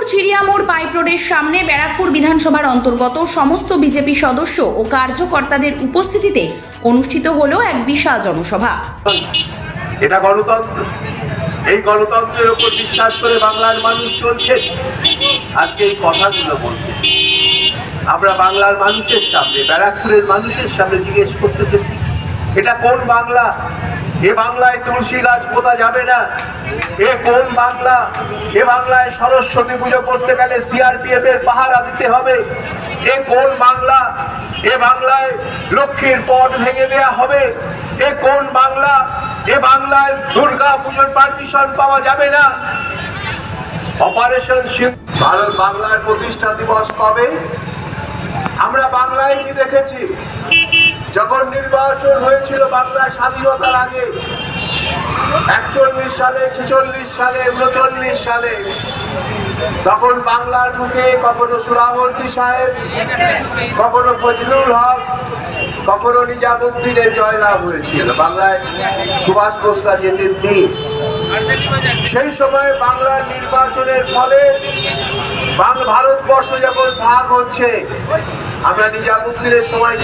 Barrackpore Chiriamore pipe রোডের সামনে ব্যারাকপুর বিধানসভার অন্তর্গত সমস্ত বিজেপি সদস্য ও কার্যকর্তাদের উপস্থিতিতে অনুষ্ঠিত হলো এক বিশাল জনসভা। এটা গণতন্ত্র। এই গণতন্ত্রের উপর বিশ্বাস করে বাংলার মানুষ চলছে। আজকে এই কথাগুলো বলতেছি আমরা বাংলার মানুষের সামনে, ব্যারাকপুরের মানুষের সামনে জিজ্ঞেস করতেছি এটা কোন বাংলা? এ বাংলায় তুলসী গাছ পোতা যাবে না? এ কোন বাংলা? এ বাংলায় সরস্বতী পুজো করতে গেলে সিআরপিএফ এর পাহারা দিতে হবে। এ কোন বাংলা? এ বাংলায় লক্ষ্মীর পট ভেঙে দেয়া হবে। এ কোন বাংলা? এ বাংলায় দুর্গা পুজোর পারমিশন পাওয়া যাবে না। অপারেশন ভারত বাংলার প্রতিষ্ঠা দিবস কবে? আমরা বাংলায় কি দেখেছি? যখন নির্বাচন হয়েছিল বাংলায় স্বাধীনতার আগে একচল্লিশ সালে, ছেচল্লিশ সালে, উনচল্লিশ সালে। তখন বাংলার মুখে কখনো সুরাবর্তী সাহেব, কখনো ফজলুল হক, কখনো নিজামুদ্দিনের জয়লাভ হয়েছিল। বাংলায় সুভাষ বোসরা যেতেন নি। সেই সময় বাংলার নির্বাচনের ফলে ভারতবর্ষ যখন ভাগ হচ্ছে আমরা নিজামুদ্দিনের সময়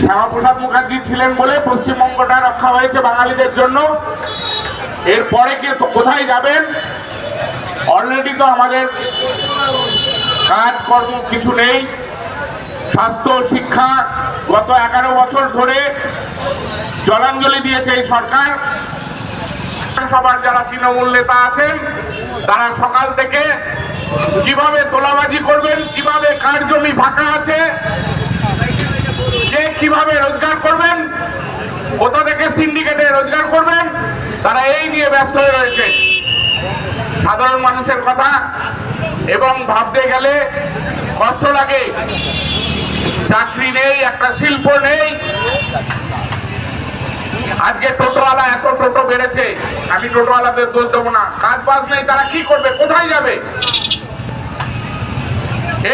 শ্যামাপ্রসাদ মুখার্জি ছিলেন বলে পশ্চিমবঙ্গটা রক্ষা হয়েছে বাঙালিদের জন্য। এরপরে কে কোথায় যাবেন? অলরেডি তো আমাদের কাজকর্ম কিছু নেই। স্বাস্থ্য, শিক্ষা, গত এগারো বছর ধরে জলাঞ্জলি দিয়েছে এই সরকার। সবার যারা তৃণমূল নেতা আছেন, তারা সকাল থেকে কীভাবে তোলাবাজি করবেন, কীভাবে কার জমি ফাঁকা আছে, কে কীভাবে রোজগার করবেন, কোথা থেকে সিন্ডিকেটে রোজগার করবেন, তারা এই নিয়ে ব্যস্ত হয়ে রয়েছে। সাধারণ মানুষের কথা এবং ভাবতে গেলে কষ্ট লাগে। চাকরি নেই, একটা শিল্প নেই আজকে টোটোওয়ালা এত টোটো বেড়েছে। আমি টোটোওয়ালাদের দোষ দেবো না। কাজ বাজ নেই, তারা কি করবে? কোথায় যাবে?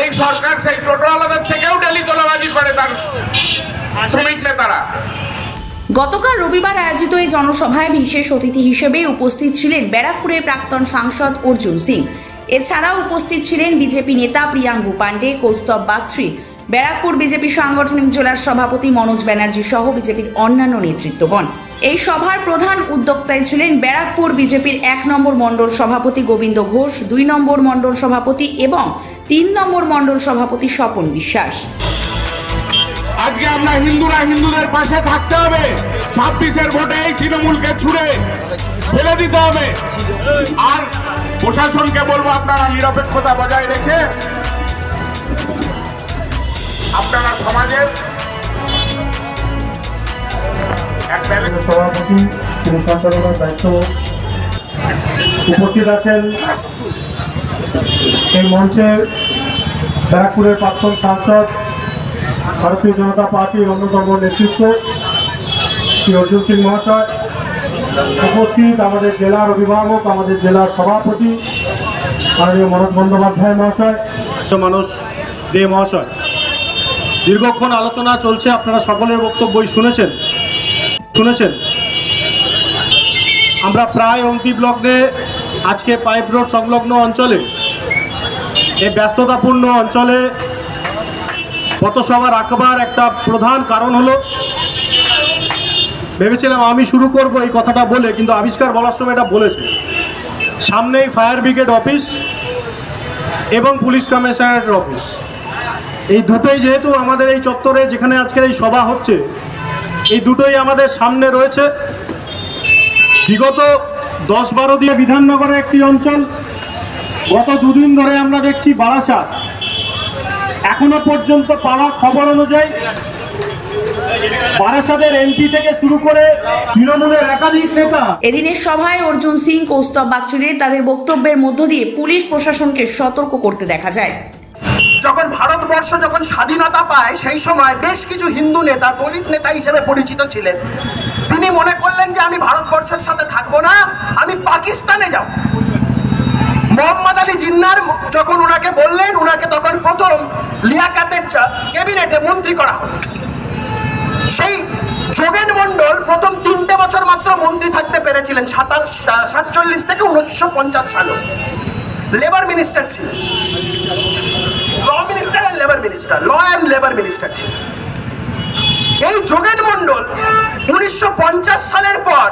এই সরকার সেই টোটোওয়ালাদের থেকেও ডেলি তোলাবাজি করে তার শ্রমিক নেতারা। গতকাল রবিবার আয়োজিত এই জনসভায় বিশেষ অতিথি হিসেবে উপস্থিত ছিলেন ব্যারাকপুরের প্রাক্তন সাংসদ অর্জুন সিং। এছাড়াও উপস্থিত ছিলেন বিজেপি নেতা প্রিয়াঙ্গু পাণ্ডে, কৌস্তব বাগচি ব্যারাকপুর বিজেপি সাংগঠনিক জেলার সভাপতি মনোজ ব্যানার্জি সহ বিজেপির অন্যান্য নেতৃত্বগণ। এই সভার প্রধান উদ্যোক্তায় ছিলেন ব্যারাকপুর বিজেপির এক নম্বর মণ্ডল সভাপতি গোবিন্দ ঘোষ, দুই নম্বর মণ্ডল সভাপতি এবং তিন নম্বর মণ্ডল সভাপতি স্বপন বিশ্বাস। আজকে আমরা হিন্দুরা হিন্দুদের পাশে থাকতে হবে। ছাব্বিশের ভোটে এই তৃণমূলকে ছুড়ে ফেলে দিতে হবে। আর প্রশাসনকে বলব আপনারা নিরপেক্ষতা বজায় রেখে আপনারা সমাজের এক ব্যালেন্স সভাপতি তিনি সঞ্চালনার দায়িত্ব উপস্থিত আছেন। এই মঞ্চে ব্যারাকপুরের প্রাক্তন সাংসদ ভারতীয় জনতা পার্টির অন্যতম নেতৃত্ব শ্রী অর্জুন সিং মহাশয়। উপস্থিত আমাদের জেলার অভিভাবক আমাদের জেলার সভাপতি মাননীয় মনোজ বন্দ্যোপাধ্যায় মহাশয়। মানুষ দে মহাশয়। দীর্ঘক্ষণ আলোচনা চলছে, আপনারা সকলের বক্তব্যই শুনেছেন। শুনেছেন। আমরা প্রায় অন্তি ব্লকে আজকে পাইপ রোড সংলগ্ন অঞ্চলে, এই ব্যস্ততাপূর্ণ অঞ্চলে পথসভা রাখবার একটা প্রধান কারণ হলো, ভেবেছিলাম আমি শুরু করব এই কথাটা বলে, কিন্তু আবিষ্কার বলার সময় এটা বলেছে। সামনেই ফায়ার ব্রিগেড অফিস এবং পুলিশ কমিশনারের অফিস। এই দুটোই যেহেতু আমাদের এই চত্বরে যেখানে আজকের এই সভা হচ্ছে, এই দুটোই আমাদের সামনে রয়েছে। বিগত দশ বারো দিয়ে বিধাননগরের একটি অঞ্চল, গত দুদিন ধরে আমরা দেখছি বারাসাত। এখনও পর্যন্ত পাওয়া খবর অনুযায়ী বারাসাতের এমপি থেকে শুরু করে একাধিক নেতা এদিনের সভায় অর্জুন সিং, কৌস্তব বাগচুরে তাদের বক্তব্যের মধ্য দিয়ে পুলিশ প্রশাসনকে সতর্ক করতে দেখা যায়। যখন ভারতবর্ষ যখন স্বাধীনতা পায়, সেই সময় বেশ কিছু হিন্দু নেতা, দলিত নেতা হিসেবে পরিচিত ছিলেন। তিনি মনে করলেন যে, আমি ভারতবর্ষের সাথে থাকব না, আমি পাকিস্তানে যাব। মোহাম্মদ আলী জিন্নার যখন ওনাকে বললেন ওনাকে তখন প্রথম লিয়াকাতের ক্যাবিনেটে মন্ত্রী করা সেই যোগেন মন্ডল প্রথম তিনটে বছর মাত্র মন্ত্রী থাকতে পেরেছিলেন, সাতাশ, সাতচল্লিশ থেকে উনিশশো পঞ্চাশ সালে। লেবার মিনিস্টার ছিলেন। Labour minister law and labour minister ছিলেন এই যোগেন মন্ডল উনিশশো সালের পর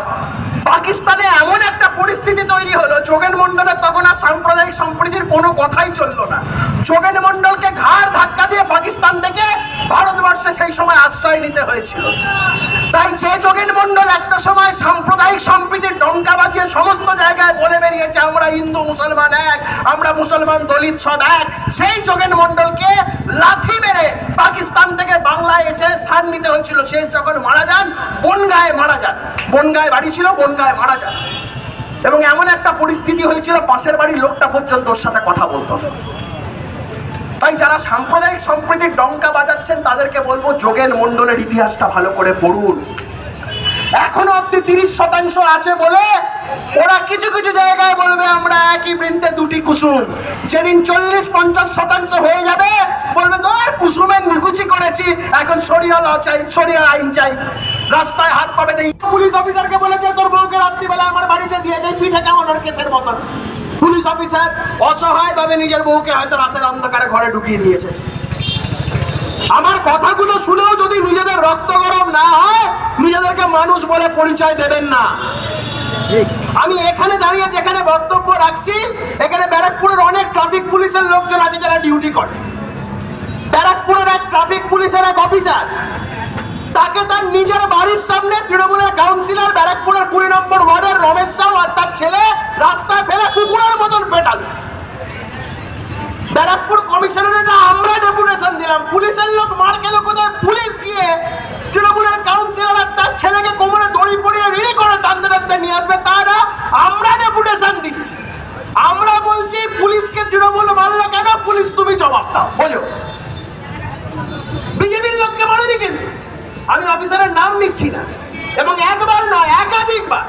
পাকিস্তানে এমন একটা পরিস্থিতি তৈরি হলো, যোগেন মন্ডলের তখন আর সাম্প্রদায়িক সম্প্রীতির কোনো কথাই চলল না। যোগেন মন্ডলকে ঘাড় ধাক্কা দিয়ে পাকিস্তান থেকে ভারতবর্ষে সেই সময় আশ্রয় নিতে হয়েছিল। যে যোগেন মন্ডল একটা সময় সাম্প্রদায়িক সম্প্রীতির ডঙ্কা বাজিয়ে সমস্ত জায়গায় বলে বেরিয়েছে, আমরা হিন্দু, মুসলমান এক, আমরা মুসলমান দলিত সব এক। সেই যোগেন মন্ডলকে লাথি মেরে পাকিস্তান থেকে বাংলায় এসে স্থান নিতে হয়েছিল। সে যখন মারা যান, বনগায় মারা যান। বনগায় বাড়ি ছিল, বনগায় মারা যান। এবং এমন একটা পরিস্থিতি হয়েছিল, পাশের বাড়ির লোকটা পর্যন্ত ওর সাথে কথা বলতো। তাই যারা সাম্প্রদায়িক সম্প্রীতির ডঙ্কা বাজাচ্ছেন, তাদেরকে বলব যোগেন মন্ডলের ইতিহাসটা ভালো করে পড়ুন। এখনও অব্দি তিরিশ শতাংশ আছে বলে ওরা কিছু কিছু জায়গায় বলবে আমরা একই বৃন্তে দুটি কুসুম। যেদিন চল্লিশ পঞ্চাশ শতাংশ হয়ে যাবে, বলবে ধর কুসুমের নিকুচি করেছি, এখন সরিয়া ল চাই, সরিয়া আইন চাই। রাস্তায় হাত পাবে দেই পুলিশ অফিসারকে বলেছে, তোর বউকে রাত্রিবেলা আমার বাড়িতে দিয়ে যাই পিঠে কেমন কেসের মতন। পুলিশ অফিসার অসহায় ভাবে নিজের বউকে হয়তো রাতের অন্ধকারে ঘরে ঢুকিয়ে দিয়েছে। আমার কথাগুলো শুনেও যদি নিজেদের রক্ত গরম না হয়, নিজেদেরকে মানুষ বলে পরিচয় দেবেন না। আমি এখানে দাঁড়িয়ে যেখানে বক্তব্য রাখছি, এখানে ব্যারাকপুরের অনেক ট্রাফিক পুলিশের লোকজন আছে যারা ডিউটি করে। ব্যারাকপুরের এক ট্রাফিক পুলিশের এক অফিসার তাকে তার নিজের বাড়ির সামনে তৃণমূলের কাউন্সিলর ব্যারাকপুরের কুড়ি নম্বর ওয়ার্ডের রমেশ সাউ আর তার ছেলে রাস্তায় মার কোথায়? পুলিশ গিয়ে তৃণমূলের কাউন্সিলর তার ছেলেকে কোমরে দড়ি পড়িয়ে রিড়ি করে টানতে টানতে নিয়ে আসবে। তারা, আমরা ডেপুটেশন দিচ্ছি। আমরা বলছি, পুলিশকে তৃণমূল মারলো কেন? পুলিশ, তুমি জবাব দাও। বোঝো বিজেপির লোককে মারেনি কিন্তু আমি অফিসারের নাম নিচ্ছি না। এবং একবার নয়, একাধিকবার।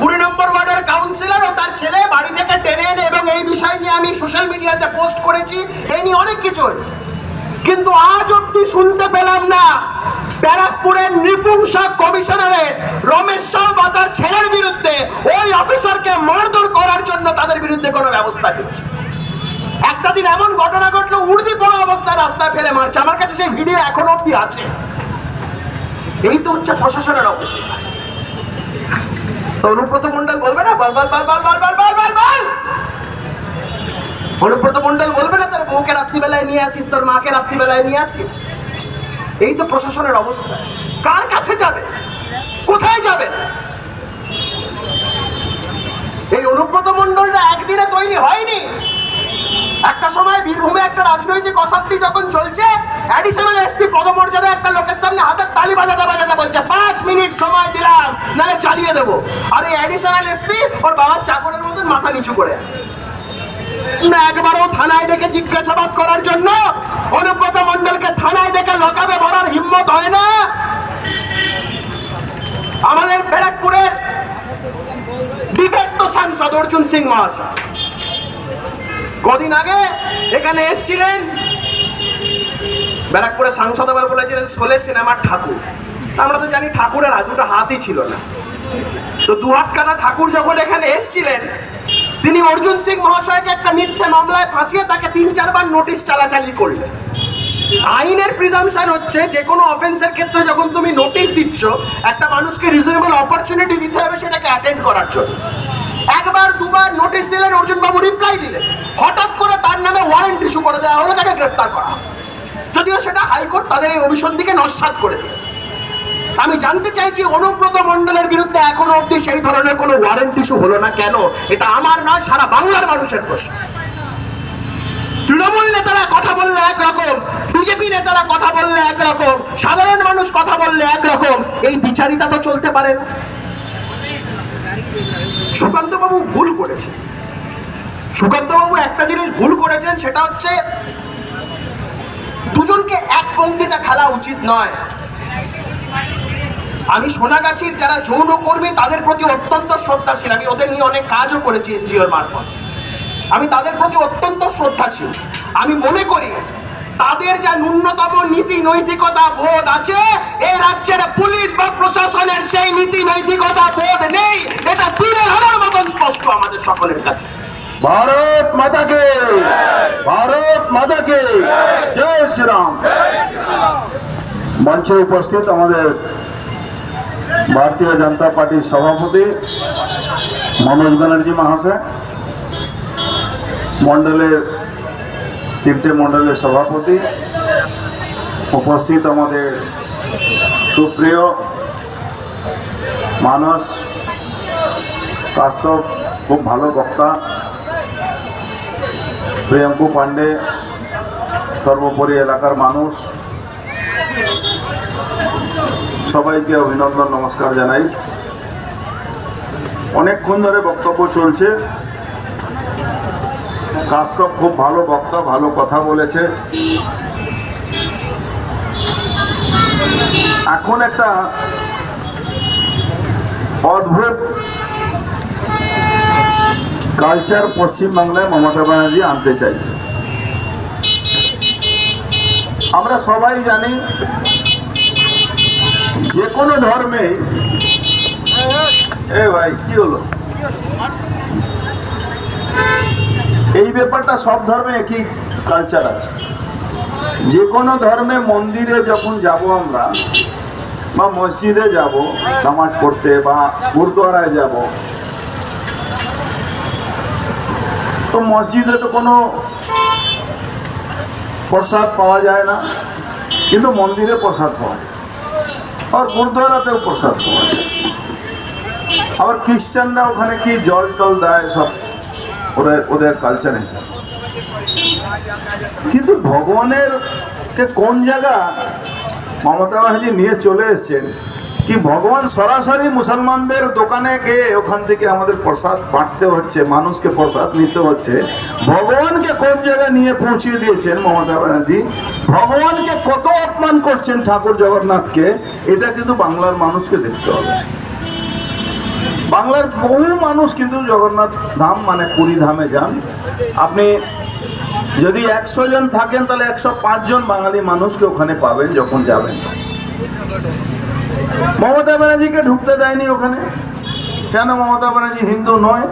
কুড়ি নম্বর ওয়ার্ডের কাউন্সিলর ও তার ছেলে বাড়ি থেকে টেনে এনে, এবং এই বিষয় নিয়ে আমি সোশ্যাল মিডিয়াতে পোস্ট করেছি। এই নিয়ে অনেক কিছু হয়েছে। কিন্তু আজ অব্দি শুনতে পেলাম না। ব্যারাকপুরের নৃপুংসক কমিশনারের রমেশ সাউ বা তার ছেলের বিরুদ্ধে ওই অফিসারকে মারধর করার জন্য তাদের বিরুদ্ধে কোনো ব্যবস্থা নিচ্ছে একটা দিন এমন ঘটনা ঘটলো, উর্দি পড়া অবস্থায় রাস্তায় ফেলে মারছে। আমার কাছে সেই ভিডিও এখনও অব্দি আছে। এই তো হচ্ছে প্রশাসনের অবস্থা। তো অনুব্রত মন্ডল বলবে না? বল বল বল বল বল বল বল বল! অনুব্রত মন্ডল বলবে না তোর বউকে রাত্রিবেলায় নিয়ে আসিস, তোর মাকে রাত্রিবেলায় নিয়ে আসিস? এই তো প্রশাসনের অবস্থা। কার কাছে যাবে? কোথায় যাবে? এই অনুব্রত মন্ডলটা একদিনে তৈরি হয়নি। একটা সময় বীরভূমে একটা রাজনৈতিক অশান্তি যখন চলছে অ্যাডিশনাল এসপি পদমর্যাদা একটা লোকের সামনে হাতের তালি বাজাতে বাজাতে বলছে, পাঁচ মিনিট সময় দিলাম, নাহলে চালিয়ে দেবো। আর এই অ্যাডিশনাল এসপি ওর বাবার চাকরের মতন মাথা নিচু করে আছে। না একবারও থানায় ডেকে জিজ্ঞাসাবাদ করার জন্য অনুব্রত মন্ডলকে থানায় ডেকে লকাবে ভরার হিম্মত হয় না। আমাদের ব্যারাকপুরের ডিফেক্টো সাংসদ অর্জুন সিং মহাশয়। কদিন আগে এখানে এসছিলেন। ব্যারাকপুরে সাংসদ আবার বলেছিলেন, শোলে সিনেমার ঠাকুর। আমরা তো জানি ঠাকুরের আর দুটো হাতই ছিল না। তো দু হাত কাটা ঠাকুর যখন এখানে এসছিলেন তিনি অর্জুন সিং মহাশয়কে একটা মিথ্যে মামলায় ফাঁসিয়ে তাকে তিন, চারবার নোটিশ চালাচালি করলেন। আইনের প্রিজামশন হচ্ছে যে কোনো অফেন্সের ক্ষেত্রে যখন তুমি নোটিশ দিচ্ছ, একটা মানুষকে রিজনেবল অপরচুনিটি দিতে হবে সেটাকে অ্যাটেন্ড করার জন্য। একবার, দুবার নোটিশ দিলেন অর্জুন বাবু রিপ্লাই দিলেন। হঠাৎ করে তার নামে ওয়ারেন্ট ইস্যু করে দেওয়া হলো, তাকে গ্রেপ্তার করা যদিও সেটা হাইকোর্ট তাদের এই অভিসন্ধিকে নস্বাত করে দিয়েছে। আমি জানতে চাইছি, অনুব্রত মন্ডলের বিরুদ্ধে এখনও অবধি সেই ধরনের কোনো ওয়ারেন্ট ইস্যু হলো না কেন? এটা আমার নয়, সারা বাংলার মানুষের প্রশ্ন। তৃণমূল নেতারা কথা বললে একরকম, বিজেপি নেতারা কথা বললে একরকম, সাধারণ মানুষ কথা বললে একরকম, এই বিচারিতা তো চলতে পারে না। সুকান্ত বাবু ভুল করেছে সুকান্ত বাবু একটা জিনিস ভুল করেছেন, সেটা হচ্ছে দুজনকে এক পঙ্ক্তিতে খেলা উচিত নয়। আমি সোনাগাছির যারা যৌন কর্মী, তাদের প্রতি অত্যন্ত শ্রদ্ধাশীল। আমি ওদের নিয়ে অনেক কাজও করেছি এনজিওর মারফত। আমি তাদের প্রতি অত্যন্ত শ্রদ্ধাশীল। আমি মনে করি, তাদের যা ন্যূনতম নীতি নৈতিকতা বোধ আছে এই রাজ্যের পুলিশ বা প্রশাসনের সেই নীতি নৈতিকতা বোধ নেই, এটা তুলে ধরার মতন স্পষ্ট আমাদের সকলের কাছে। ভারত মাতাকে ভারত মাতাকে, জয় শ্রীরাম। মঞ্চে উপস্থিত আমাদের ভারতীয় জনতা পার্টির সভাপতি মনোজ ব্যানার্জি মহাশয়, মণ্ডলের তিনটে মণ্ডলের সভাপতি উপস্থিত আমাদের সুপ্রিয় মানস বাস্তব খুব ভালো বক্তা, প্রিয়াঙ্কু পান্ডে সর্বোপরি এলাকার মানুষ সবাইকে অভিনন্দন, নমস্কার জানাই। অনেকক্ষণ ধরে বক্তব্য চলছে। কাস্তব খুব ভালো বক্তা, ভালো কথা বলেছে। এখন একটা অদ্ভুত কালচার পশ্চিমবাংলায় মমতা ব্যানার্জি আনতে চাইছে। আমরা সবাই জানি যে কোনো ধর্মে। এ ভাই, কি হলো? এই ব্যাপারটা সব ধর্মে একই কালচার আছে। যে কোনো ধর্মে মন্দিরে যখন যাব আমরা, বা মসজিদে যাব, নামাজ পড়তে বা গুরুদ্বারায় যাব, তো মসজিদে তো কোনো প্রসাদ পাওয়া যায় না, কিন্তু মন্দিরে প্রসাদ পাওয়া যায়। আর গুরুদ্বারাতেও প্রসাদ পাওয়া যায়। আবার খ্রিস্টানরা ওখানে কি জল টল দেয় সব? ওদের ওদের কালচার হিসাবে। কিন্তু ভগবানের কে কোন জায়গা মমতা ব্যানার্জি নিয়ে চলে এসছেন, কি ভগবান সরাসরি মুসলমানদের দোকানে গিয়ে ওখান থেকে আমাদের প্রসাদ বাঁটতে হচ্ছে, মানুষকে প্রসাদ নিতে হচ্ছে? ভগবানকে কোন জায়গায় নিয়ে পৌঁছিয়ে দিয়েছেন মমতা ব্যানার্জি? ভগবানকে কত অপমান করছেন ঠাকুর জগন্নাথকে, এটা কিন্তু বাংলার মানুষকে দেখতে হবে। বাংলার বহু মানুষ কিন্তু জগন্নাথ ধাম মানে পুরী ধামে যান। আপনি যদি একশো জন থাকেন, তাহলে একশো জন বাঙালি মানুষকে ওখানে পাবেন যখন যাবেন। মমতা ব্যানার্জিকে ঢুকতে দেয়নি ওখানে। কেন মমতা ব্যানার্জি হিন্দু নয়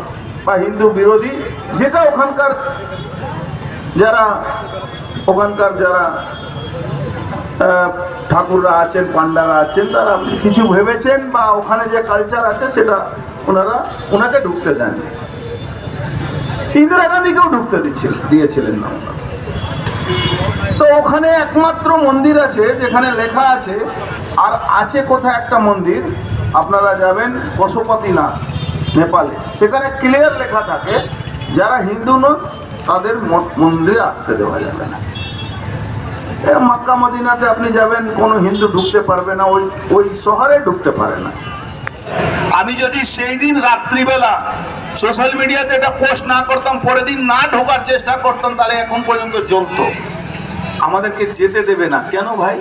বা হিন্দু বিরোধী? যেটা ওখানকার যারা ওখানকার যারা ঠাকুররা আছেন পান্ডারা আছেন, তারা কিছু ভেবেছেন বা ওখানে যে কালচার আছে সেটা ওনারা ওনাকে ঢুকতে দেন। ইন্দিরা গান্ধীকেও ঢুকতে দিচ্ছিল, দিয়েছিলেন না তো ওখানে একমাত্র মন্দির আছে, যেখানে লেখা আছে, আর আছে কোথায় একটা মন্দির? আপনারা যাবেন পশুপতিনাথ নেপালে। সেখানে ক্লিয়ার লেখা থাকে, যারা হিন্দু নন, তাদের মন্দিরে আসতে দেওয়া যাবে না। মক্কা মদিনাতে আপনি যাবেন, কোনো হিন্দু ঢুকতে পারবে না, ওই ওই শহরে ঢুকতে পারে না। আমি যদি সেই দিন রাত্রিবেলা সোশ্যাল মিডিয়াতে এটা পোস্ট না করতাম, পরের দিন না ঢোকার চেষ্টা করতাম, তাহলে এখন পর্যন্ত জ্বলতো। আমাদেরকে যেতে দেবে না। কেন ভাই?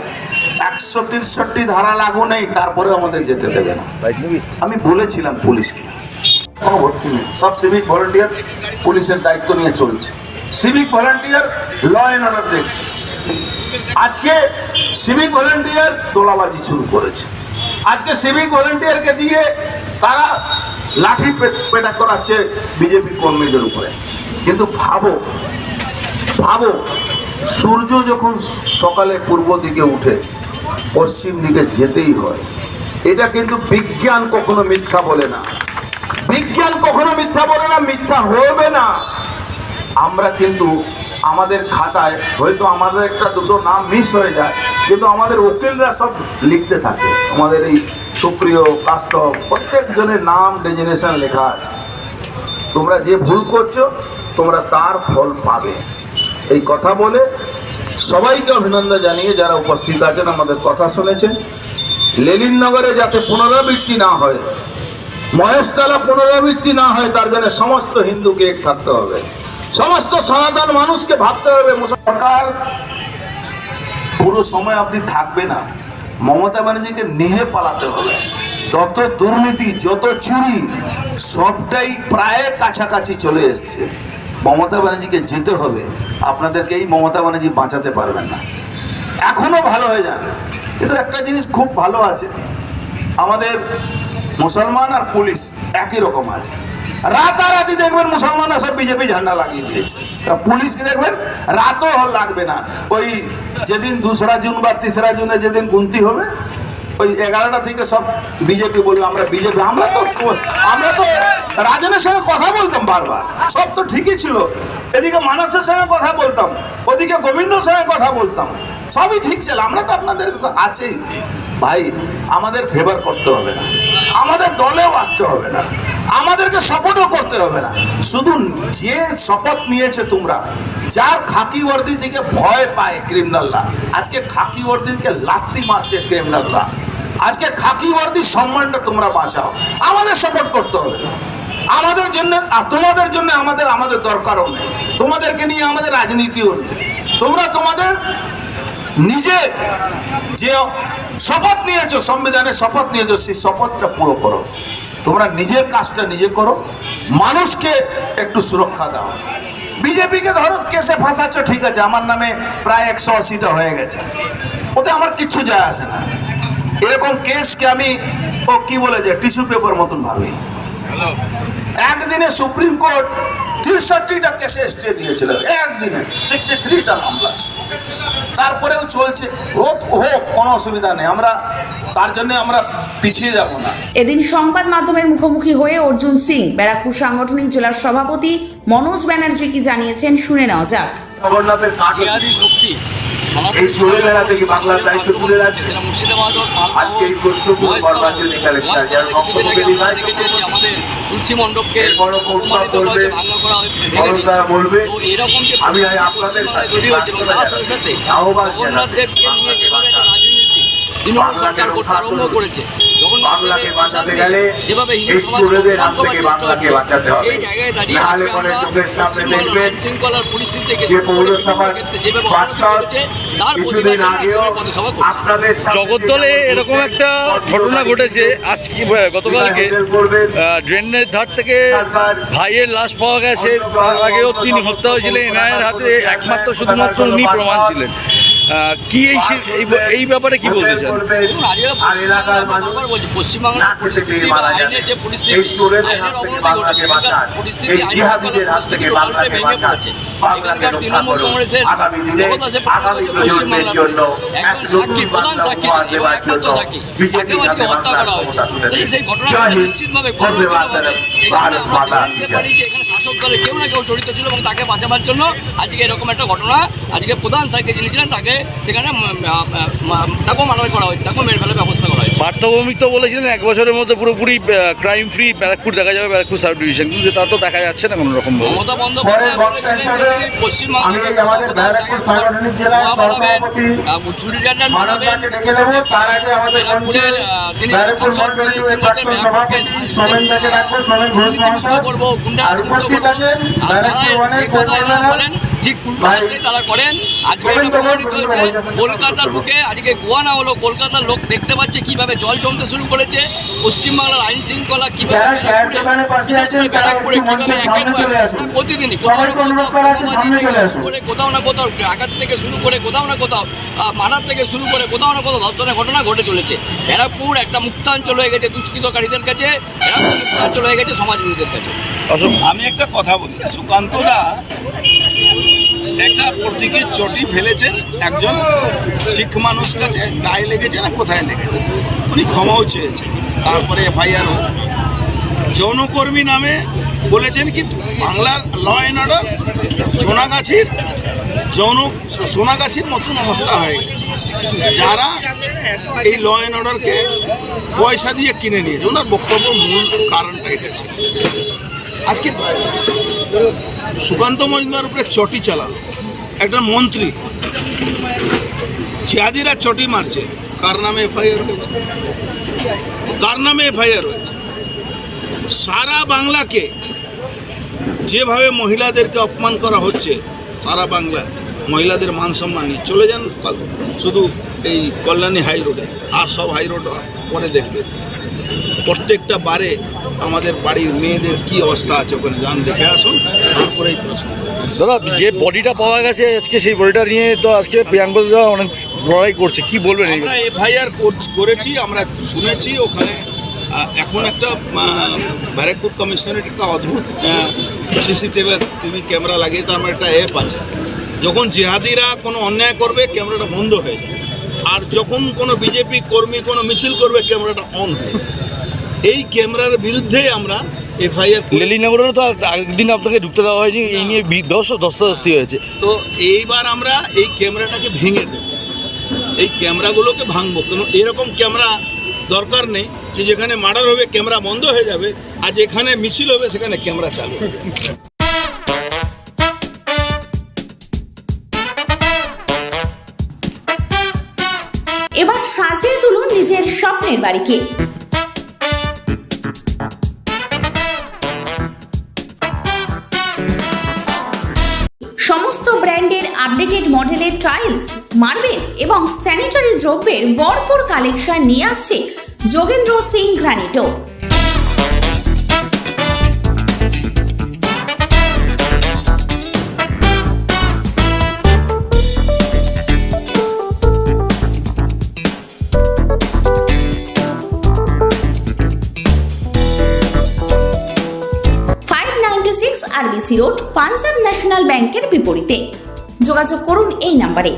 একশো তিরষট্টি ধারা লাগু নেই তারপরে আমাদের যেতে দেবে না। আমি বলেছিলাম পুলিশকে। কোনো ভর্তি নেই সব সিভিক ভলেন্টিয়ার পুলিশের দায়িত্ব নিয়ে চলছে। Civic volunteer law and order দেখছে। আজকে সিভিক ভলেন্টিয়ার তোলাবাজি শুরু করেছে। আজকে সিভিক ভলেন্টিয়ারকে দিয়ে তারা লাঠি পেটা করাচ্ছে বিজেপি কর্মীদের উপরে। কিন্তু ভাবো ভাবো, সূর্য যখন সকালে পূর্ব দিকে উঠে, পশ্চিম দিকে যেতেই হয়, এটা কিন্তু বিজ্ঞান কখনো মিথ্যা বলে না। বিজ্ঞান কখনো মিথ্যা বলে না, মিথ্যা হবে না। আমরা কিন্তু আমাদের খাতায়, হয়তো আমাদের একটা দুটো নাম মিস হয়ে যায়, কিন্তু আমাদের উকিলরা সব লিখতে থাকে। আমাদের এই সুপ্রিয় কাস্তব প্রত্যেকজনের নাম ডেজিনেশন লেখা আছে। তোমরা যে ভুল করছ, তোমরা তার ফল পাবে। এই কথা বলে সবাইকে অভিনন্দন জানিয়ে যারা উপস্থিত আছেন, আমাদের কথা শুনেছেন। লেলিননগরে যাতে পুনরাবৃত্তি না হয়, মহেশতলা পুনরাবৃত্তি না হয়, তার জন্য সমস্ত হিন্দুকে এক থাকতে হবে। সমস্ত সনাতন মানুষকে ভাবতে হবে সরকার পুরো সময় আপনি থাকবে না। মমতা ব্যানার্জিকে নিহে পালাতে হবে। যত দুর্নীতি, যত চুরি, সবটাই প্রায় কাছাকাছি চলে এসছে। মমতা ব্যানার্জিকে যেতে হবে। আপনাদেরকে এই মমতা ব্যানার্জি বাঁচাতে পারবেন না। এখনও ভালো হয়ে যান। কিন্তু একটা জিনিস খুব ভালো আছে। আমাদের মুসলমান আর পুলিশ একই রকম আছে। রাতারাতি দেখবেন মুসলমানরা সব বিজেপি ঝান্ডা লাগিয়ে দিয়েছে। পুলিশ দেখবেন, রাতও লাগবে না। ওই যেদিন দোসরা জুন বা তেসরা জুনে যেদিন গুনতি হবে, ওই এগারোটা থেকে সব বিজেপি বলবে, আমরা বিজেপি, আমরা তো আমরা তো রাজনের সঙ্গে কথা বলতাম বারবার। সব তো ঠিকই ছিল। এদিকে মানসের সঙ্গে কথা বলতাম, ওদিকে গোবিন্দর সঙ্গে কথা বলতাম। সবই ঠিক ছিল, আমরা তো আপনাদের আছেই। ভাই, আমাদের ফেভার করতে হবে না। আমাদের দলেও আসতে হবে না। আমাদেরকে সাপোর্টও করতে হবে না। শুধু যে শপথ নিয়েছে তোমরা, যার খাকি ওয়ার্দি থেকে ভয় পায় ক্রিমিনালরা আজকে খাকি ওয়ার্দিকে লাত্তি মারছে ক্রিমিনালরা আজকে খাকি ওয়ার্দির সম্মানটা তোমরা বাঁচাও। আমাদের সাপোর্ট করতে হবে না। আমাদের জন্য তোমাদের জন্য আমাদের আমাদের দরকারও নেই। তোমাদেরকে নিয়ে আমাদের রাজনীতিও নেই। তোমরা তোমাদের নিজে যে শপথ নিয়েছো সংবিধানে শপথ নিয়েছো সেই শপথটা পুরো করো। তোমরা নিজের কাজটা নিজে করো মানুষকে একটু সুরক্ষা দাও। বিজেপিকে ধরো কেসে ফাঁসাচ্ছ ঠিক আছে আমার নামে প্রায় একশো আশিটা হয়ে গেছে। ওতে আমার কিচ্ছু যায় আসে না। এরকম কেসকে আমি ও কি বলে যে টিস্যু পেপার মতন ভাবি। একদিনে সুপ্রিম কোর্ট তিরষট্টিটা কেসে স্টে দিয়েছিল একদিনে সিক্সটি থ্রিটা মামলা। তারপরেও চলছে। হোক হোক কোনো অসুবিধা নেই। আমরা তার জন্য আমরা পিছিয়ে যাব না। এদিন সংবাদ মাধ্যমের মুখোমুখি হয়ে অর্জুন সিং ব্যারাকপুর সাংগঠনিক জেলার সভাপতি মনোজ ব্যানার্জি কি জানিয়েছেন শুনে নেওয়া যাক। জগন্নাথের শক্তি। এই চলে বেড়া থেকে বাংলার দায়িত্ব তুলে রাখছে আজকে এই বলবে, আমি আপনাদের আহ্বান জানাচ্ছি। জগন্নাথদেবকে নিয়ে যেভাবে রাজনীতি তৃণমূল সরকার করতে আরম্ভ করেছে। বাংলাকে বাঁচাতে গেলে যেভাবে হিন্দু হাত বাঁচাতে হবে সেই জায়গায় দাঁড়িয়ে আজকে আমরা আইন শৃঙ্খলার পরিস্থিতি থেকে যেভাবে তার প্রতিবাদে জগদ্দলে এরকম একটা ঘটনা ঘটেছে। আজকে গতকালকে হেডেল করবেন, আহ, ড্রেনের ধার থেকে ভাইয়ের লাশ পাওয়া গেছে। তার আগেও তিনি হত্যা হয়েছিলেন। এনআইয়ের হাতে একমাত্র শুধুমাত্র উনি প্রমাণ ছিলেন। কি এই ব্যাপারে কি বলতে চান? করবেন, দেখুন, আজকে আর এলাকার মানুষ পশ্চিমবাংলার না খেতে পেয়ে পরিস্থিতি আইনের যে পরিস্থিতি, আইনের অবনতি ঘটেছে, পরিস্থিতি, এই আইন জিহাদিদের শৃঙ্খলার হাত থেকে বাংলাকে ভেঙে পড়েছে। এখানকার তৃণমূল কংগ্রেসের আগামী দিনে মহতাসে আগামী পরিণত প্রজন্মের পশ্চিমবাংলার একজন সাক্ষী, প্রধান সাক্ষী, এবং একমাত্র সাক্ষী, বিজেপি আজকে হত্যা করা হয়েছে। সেই- ঘটনাটা নিশ্চিতভাবে। সেখানে আমরা পারি যে এখানে শাসক দলের কেউ না কেউ জড়িত ছিল এবং তাকে বাঁচাবার জন্য আজকে এরকম একটা ঘটনা আজকে প্রধান সাইকে যিনি ছিলেন তাকে সেখানে আহ, আহ, তাকেও মানবে করা হয়েছে তাকেও মেরে ফেলার ব্যবস্থা করা হয়েছে পার্থভৌমিক তো বলেছিলেন এক বছরের মধ্যে পুরোপুরি ক্রাইম ফ্রি ব্যারাকপুর দেখা যাবে ব্যারাকপুর সাব ডিভিশন কিন্তু তা তো দেখা যাচ্ছে না কোনো রকম মমতা বন্দ্যোপাধ্যায় তিনি পশ্চিমবঙ্গে চুরি ডান্ডার মানবদাকে ডেকে নেব তার আগে আমাদের মঞ্চে ঠিক উল্টো তারা করেন আজকে প্রমাণিত হয়েছে কলকাতার বুকে আজকে গোয়া না হলো কলকাতার লোক দেখতে পাচ্ছে কীভাবে জল জমতে শুরু করেছে পশ্চিমবাংলার আইন শৃঙ্খলা কীভাবে ব্যারাকপুরে। প্রতিদিনই কোথাও না কোথাও সামনে থেকে শুরু করে কোথাও না কোথাও ডাকাতি থেকে শুরু করে কোথাও না কোথাও মারার থেকে শুরু করে কোথাও না কোথাও ধর্ষণের ঘটনা ঘটে চলেছে। ব্যারাকপুর একটা মুক্তাঞ্চল হয়ে গেছে দুষ্কৃতকারীদের কাছে ব্যারাকপুর মুক্তাঞ্চল হয়ে গেছে সমাজবিরোধীদের কাছে। আমি একটা কথা বলি। সুকান্ত দা একটা প্রতীকের চটি ফেলেছে। একজন শিখ মানুষ কাছে গায়ে লেগেছে না কোথায় লেগেছে? উনি ক্ষমাও চেয়েছেন। তারপরে এফআইআর যৌনকর্মী নামে বলেছেন কি বাংলার ল অ্যান্ড অর্ডার সোনাগাছির যৌন, সোনাগাছির মতন অবস্থা হয়ে গেছে। যারা এই ল অ্যান্ড অর্ডারকে পয়সা দিয়ে কিনে নিয়েছে, ওনার বক্তব্য মূল কারণটা এটা ছিল। আজকে সুকান্ত মজুমদার উপরে চটি চালালো। একটা মন্ত্রী। জিয়াদিরা চটি মারছে। কার নামে এফআইআর হয়েছে? কার নামে এফআইআর হয়েছে? সারা বাংলাকে যেভাবে মহিলাদেরকে অপমান করা হচ্ছে, সারা বাংলা মহিলাদের মান সম্মান নিয়ে। চলে যান শুধু এই কল্যাণী হাই রোডে আর সব হাই রোড পরে দেখবে। প্রত্যেকটা বারে আমাদের বাড়ির মেয়েদের কি অবস্থা আছে ওখানে যান দেখে আসুন তারপরে এই প্রশ্ন। দাদা যে বডিটা পাওয়া গেছে আজকে সেই বডিটা নিয়ে তো আজকে প্রিয়াঙ্কা অনেক লড়াই করছে। কি বলবেন আমরা এফআইআর করেছি আমরা শুনেছি ওখানে এখন একটা ব্যারাকপুর কমিশনের একটা অদ্ভুত সিসিটিভি টিভি ক্যামেরা লাগিয়ে তার মানে একটা অ্যাপ আছে। যখন জেহাদিরা কোনো অন্যায় করবে ক্যামেরাটা বন্ধ হয়ে যায় আর যখন কোনো বিজেপি কর্মী কোনো মিছিল করবে ক্যামেরাটা অন হয়ে যায় এই ক্যামেরার বিরুদ্ধেই আমরা এফআইআর লেলিনগরেরও তো একদিন আপনাকে ঢুকতে দেওয়া হয়নি এই নিয়ে দশ ধস্তাধস্তি হয়েছে। তো এইবার আমরা এই ক্যামেরাটাকে ভেঙে দেব। এই ক্যামেরাগুলোকে ভাঙবো। কেন এরকম ক্যামেরা দরকার নেই যে যেখানে মার্ডার হবে ক্যামেরা বন্ধ হয়ে যাবে আর যেখানে মিছিল হবে সেখানে ক্যামেরা চালু হবে এবার সাজিয়ে তুলুন নিজের স্বপ্নের বাড়িকে। আপডেটেড মডেলের টাইলস মার্বেল এবং স্যানিটারি দ্রব্যের ভরপুর কালেকশন নিয়ে আসছে Jogendra Singh Granito. RBC road Punjab national ব্যাংকের বিপরীতে। যোগাযোগ করুন এই নাম্বারে।